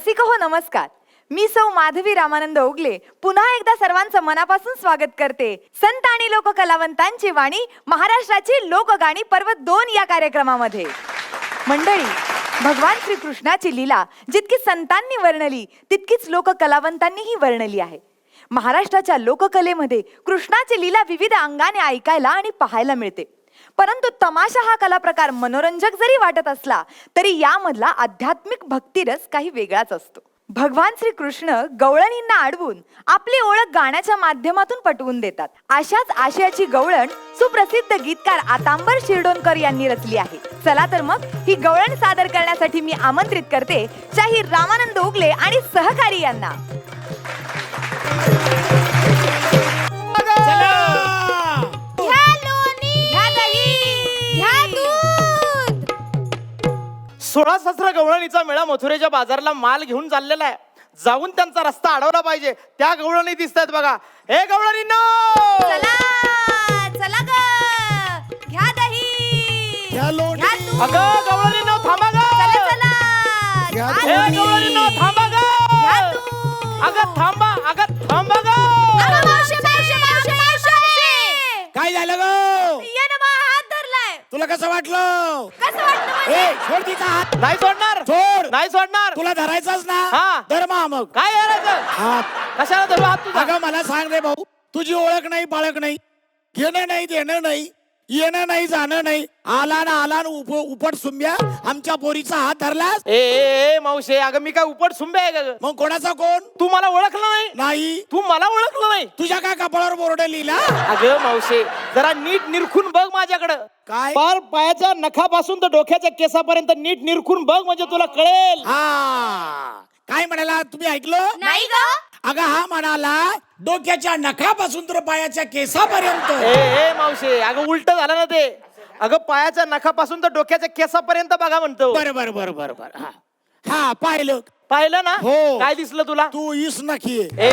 रसिक हो नमस्कार. मी सौ माधवी रामानंद ओगले पुन्हा एकदा सर्वांचं मनापासून स्वागत करते. संत आणि लोककलावंतांची वाणी महाराष्ट्राची लोकगाणी पर्व दोन या कार्यक्रमामध्ये. मंडळी भगवान श्रीकृष्णाची लीला जितकी संतांनी वर्णली तितकीच लोक कलावंतांनीही वर्णली आहे. महाराष्ट्राच्या लोककलेमध्ये कृष्णाची लीला विविध अंगाने ऐकायला आणि पाहायला मिळते. परंतु तमाशा हा कला प्रकार मनोरंजक जरी वाटत असला तरी यामधला आध्यात्मिक भक्तिरस काही वेगळाच असतो. भगवान श्री कृष्ण गवळणींना अडवून आपली ओळख गाण्याच्या माध्यमातून पटवून देतात. अशाच आशयाची गवळण सुप्रसिद्ध गीतकार आतांबर शिरडोणकर यांनी रचली आहे. चला तर मग ही गवळण सादर करण्यासाठी मी आमंत्रित करते शाहीर रामानंद उगले आणि सहकारी यांना. सोळा सहस्र गवळणीचा मेळा मथुरेच्या बाजारला माल घेऊन चाललेला आहे. जाऊन त्यांचा रस्ता अडवला पाहिजे. त्या गवळणी दिसत आहेत बघा. हे गवळणींनो! चला चला ग. घ्या दही. घ्या लोणी. घ्या दूध. अगं थांबा ग. चला चला. घ्या हे घ्या दूध. गवळणींनो थांबा ग. घ्या दूध. अगं थांबा अगं थांबा ग. तुला कसं वाटलं? कसं म्हणजे? ए सोड तिचा हात. नाही सोडणार. सोड. नाही सोडणार. तुला धरायचाच ना. हा. धर मा मग काय करायचं हात कशाला धरू? हात तुझा. अगं मला सांग रे भाऊ तुझी ओळख नाही पाळख नाही. घेणं नाही देणं नाही. येणं नाही जाणं नाही. आला ना आला ना उप उपट सुंब्या. आमच्या पोरीचा हात धरलास? ए ए ए, मावशे अगं मी काय उपट सुंबे आहे का ग? मग कोणाचा कोण? तू मला ओळखलं नाही? नाही. तू मला ओळखलं नाही? तुझ्या काय कपाळावर बोर्ड लिहिला? अगं मावशे जरा नीट निरखून बघ माझ्याकडं. काय? पार पायाच्या नखापासून तर डोक्याच्या केसापर्यंत नीट निरखून बघ म्हणजे तुला कळेल. हा. काय म्हणाला? तुम्ही ऐकलं? नाही ग. अगं हा म्हणाला डोक्याच्या नखापासून तर पायाच्या केसापर्यंत. ए ए मावशे अगं उलट झालं ना ते. अगं पायाच्या नखापासून तर डोक्याच्या केसापर्यंत बघा म्हणतो. बरं बरं बरं बरं बरं हा. हा पाहिलं. पाहिलं ना? हो. काय दिसलं तुला? तू इस नखी ए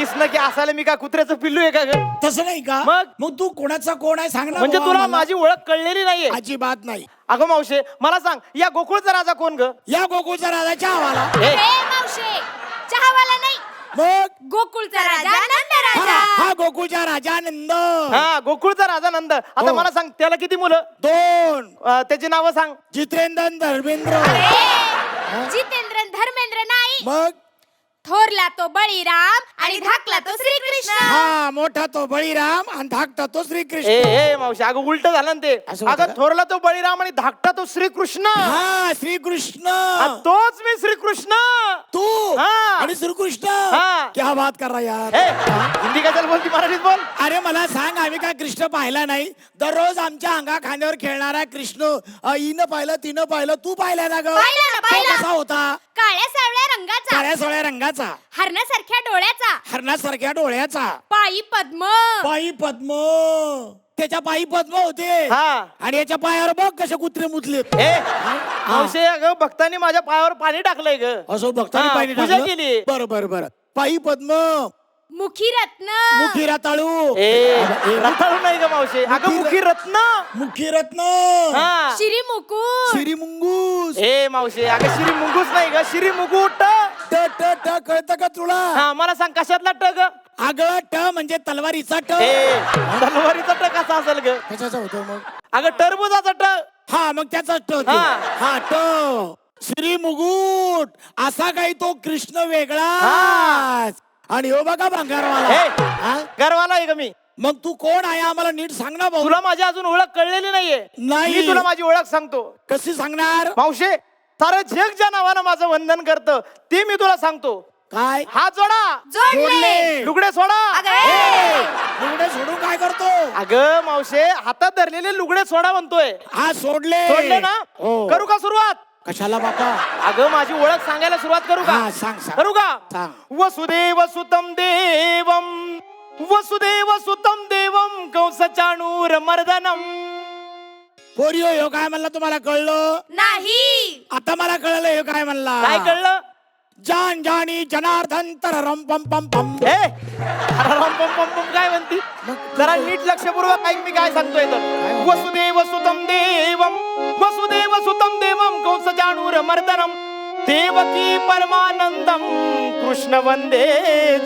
ईस न की असायला मी काय कुत्र्याचं पिल्लू आहे का ग? तसं नाही का? मग? मग तू कोणाचा कोण आहे सांग ना म्हणजे तुला मला. माझी ओळख कळलेली नाहीये. अजिबात नाही. अगं मावशे मला सांग या गोकुळचा राजा कोण ग? या गोकुळचा राजाच्या ए मावशे चहावाला नाही. मग? गोकुळचा राजा नंद हा राजा. हा गोकुळचा राजा नंद. हा गोकुळचा राजा नंद. आता हो. मला सांग त्याला किती मुलं? दोन. अं, त्याची नावं सांग. जितेंद्र धर्मेंद्र. जितेंद्र धर्मेंद्र नाही. मग? थोरला तो बळीराम आणि धाकला तो श्रीकृष्ण. हा मोठा तो बळीराम आणि धाकटा तो श्रीकृष्ण. ए मावशी अगं उलट झालं ना ते. असं होतं अगं का? थोरला तो बळीराम आणि धाकटा तो श्रीकृष्ण. हा श्रीकृष्ण. आ, तोच मी श्रीकृष्ण. तू हा. आणि श्रीकृष्ण. हा. क्या बात कर रहा यार. ए बोलती मराठीत बोल. अरे मला सांग आम्ही काय कृष्ण पाहिला नाही? दररोज आमच्या अंगा खांद्यावर खेळणारा कृष्ण अ, हिनं पाहिलं तिनं पाहिलं तू पाहिला ना ग? पाहिला ना, तो पाहिला. कसा होता? काळ्या सावळ्या रंगाचा. काळ्या सोळ्या रंगाचा. हरणासारख्या डोळ्याचा. हरणासारख्या डोळ्याचा. पायी पद्म. पायी पद्म. त्याच्या पायी पद्म होते. हा. आणि याच्या पायावर बघ कसे कुत्रे मुतले. ए मावशी अगं भक्तांनी माझ्या पायावर पाणी टाकलंय ग. असो भक्तानी हा, पाणी पूजा केली. बर बर बर. पायी पद्म. मुखी रत्न मुखी रताळू ए रताळू नाही ग मावशी. अगं मुखी रत्न मुखी रत्न हा. श्री मुकुट श्री मुंगूस ए मावशी अगं श्री मुंगूस नाही ग. श्री मुकुट ट ट ट कळतं का तुला? हा मला सांग कशातला ट ग? आग ट म्हणजे तलवारीचा ट. ए तलवारीचा ट कसा असेल ग? कशाचा होतो मग? अगं टरबुजाचा ट. हा मग त्याचा ट ते. हा. हा ट. श्री मुकुट असा काही तो कृष्ण वेगळा आणि हो बघा भंगारवाला ए हा? गर्वाला आहे ग मी? मग तू कोण आहे? आम्हाला नीट सांग ना भाऊ. तुला माझी अजून ओळख कळलेली नाहीये. नाही. मी तुला माझी ओळख सांगतो. कशी सांगणार? मावशे सारं जग ज्या नावानं माझं वंदन करतं. ते मी तुला सांगतो. काय? हात जोडा. जोडले. लुगडे सोडा. लुगडे सोडून काय करतो? अगं मावशे हातात धरलेले लुगडे सोडा म्हणतोय. हा सोडले. सोडले ना? हो. करू का सुरुवात? कशाला बापा? अगं माझी ओळख सांगायला सुरुवात करू का? हा, सांग, सांग. करू का? सांग. वसुदेव सुतम देवम वसुदेव सुतम देवम कंस चाणूर मर्दनम पोरियो ह्यो काय म्हणला तुम्हाला कळलं? नाही. आता मला कळलं हे काय म्हणला? काय कळलं? जान जानी जनार्दन तर रम पम पम पम. ए अरे रम पम पम पम काय म्हणती? जरा नीट लक्षपूर्वक ऐक मी काय सांगतोय तर. वसुदेव सुतम देवम वसुदेव सुतम कंस चाणूर देवकी परमानंदम कृष्ण वंदे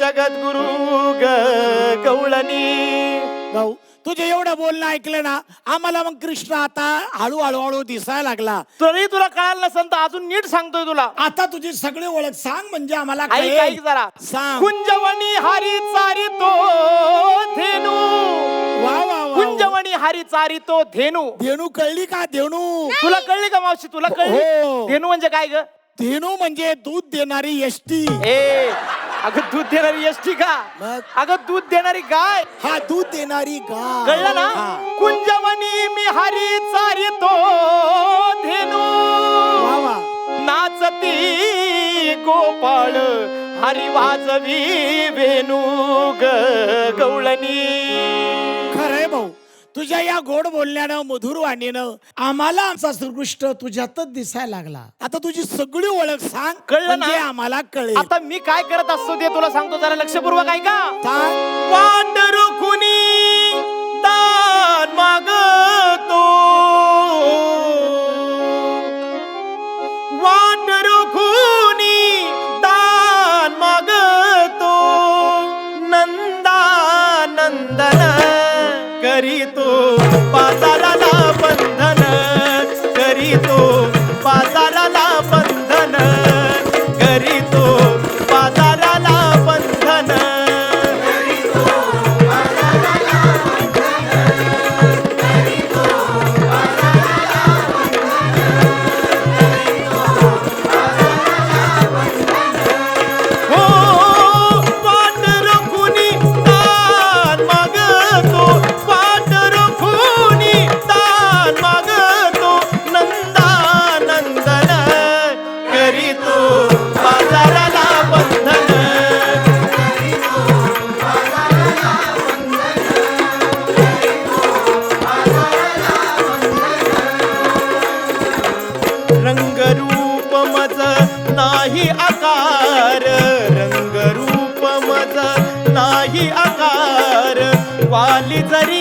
जगद्गुरु ग गवळणी भाऊ तुझे एवढं बोलणं ऐकलं ना आम्हाला मग कृष्ण आता हळू हळू हळू दिसायला लागला. तरी तुला कळालं नसेल तर अजून नीट सांगतोय तुला. आता तुझी सगळी ओळख सांग म्हणजे आम्हाला ऐक कळेल. ऐक जरा. सांग. कुंजवणी हरी चारी तो धेनू. वा वा वा, कुंजवणी हरी चारी तो धेनू. धेनू कळली का धेनू? तुला कळली का मावशी तुला कळली? हो. धेनू म्हणजे काय ग? धेनू म्हणजे दूध देणारी एसटी. ए अगं दूध देणारी एसटी का? मग? अगं दूध देणारी गाय? हा दूध देणारी गाय. कळलं ना? हा. कुंजवनी मी हरी चारी तो धेनू. वा वा. नाचती गोपाळ हरी वाजवी वेणू ग गवळणी. खरंय भाऊ. तुझ्या या गोड बोलण्यानं मधुर वाणीनं आम्हाला आमचा श्रीकृष्ण तुझ्यातच दिसायला लागला. आता तुझी सगळी ओळख सांग कळलं ना? म्हणजे आम्हाला कळेल. आता मी काय करत असतो ते तुला सांगतो जरा लक्षपूर्वक ऐका. सांग. वाट रुकुनी दान मागतो. दान मागतो. नंदा नंदन करीतो बाजाराला आकार वाली जरी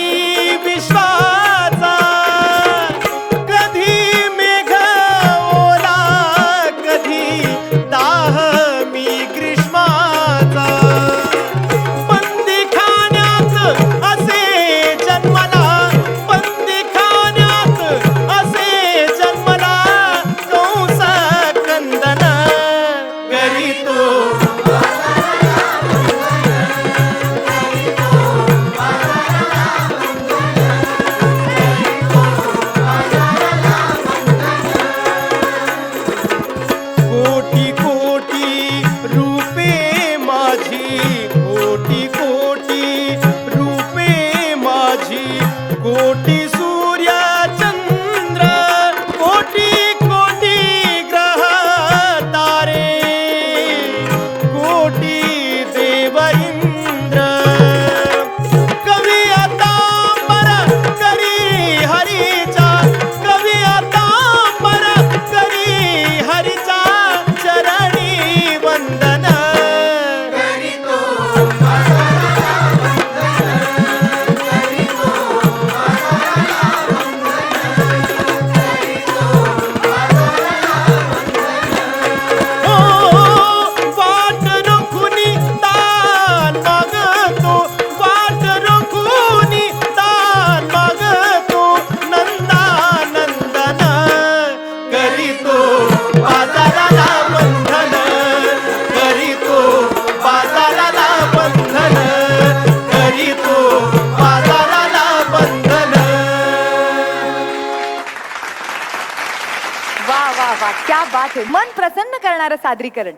वा वा वा. क्या बात आहे मन प्रसन्न करणारं सादरीकरण.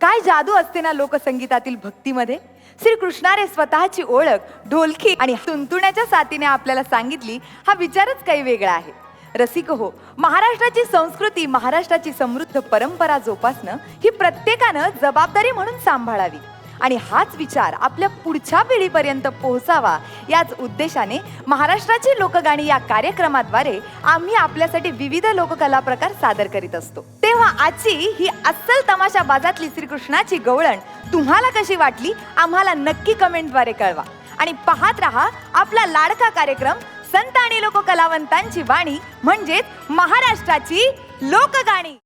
काय जादू असते ना लोकसंगीतातील भक्तीमध्ये? श्री कृष्णारे स्वतःची ओळख ढोलकी आणि तुंतुण्याच्या साथीने आपल्याला सांगितली हा विचारच काही वेगळा आहे. रसिक हो महाराष्ट्राची संस्कृती महाराष्ट्राची समृद्ध परंपरा जोपासणं ही प्रत्येकानं जबाबदारी म्हणून सांभाळावी. आणि हाच विचार आपल्या पुढच्या पिढीपर्यंत पोहोचावा याच उद्देशाने महाराष्ट्राची लोकगाणी या कार्यक्रमाद्वारे आम्ही आपल्यासाठी विविध लोककला प्रकार सादर करीत असतो. तेव्हा आजची ही अस्सल तमाशा बाजातली श्रीकृष्णाची गवळण तुम्हाला कशी वाटली आम्हाला नक्की कमेंटद्वारे कळवा. आणि पाहत रहा आपला लाडका कार्यक्रम संत आणि लोककलावंतांची वाणी म्हणजेच महाराष्ट्राची लोकगाणी.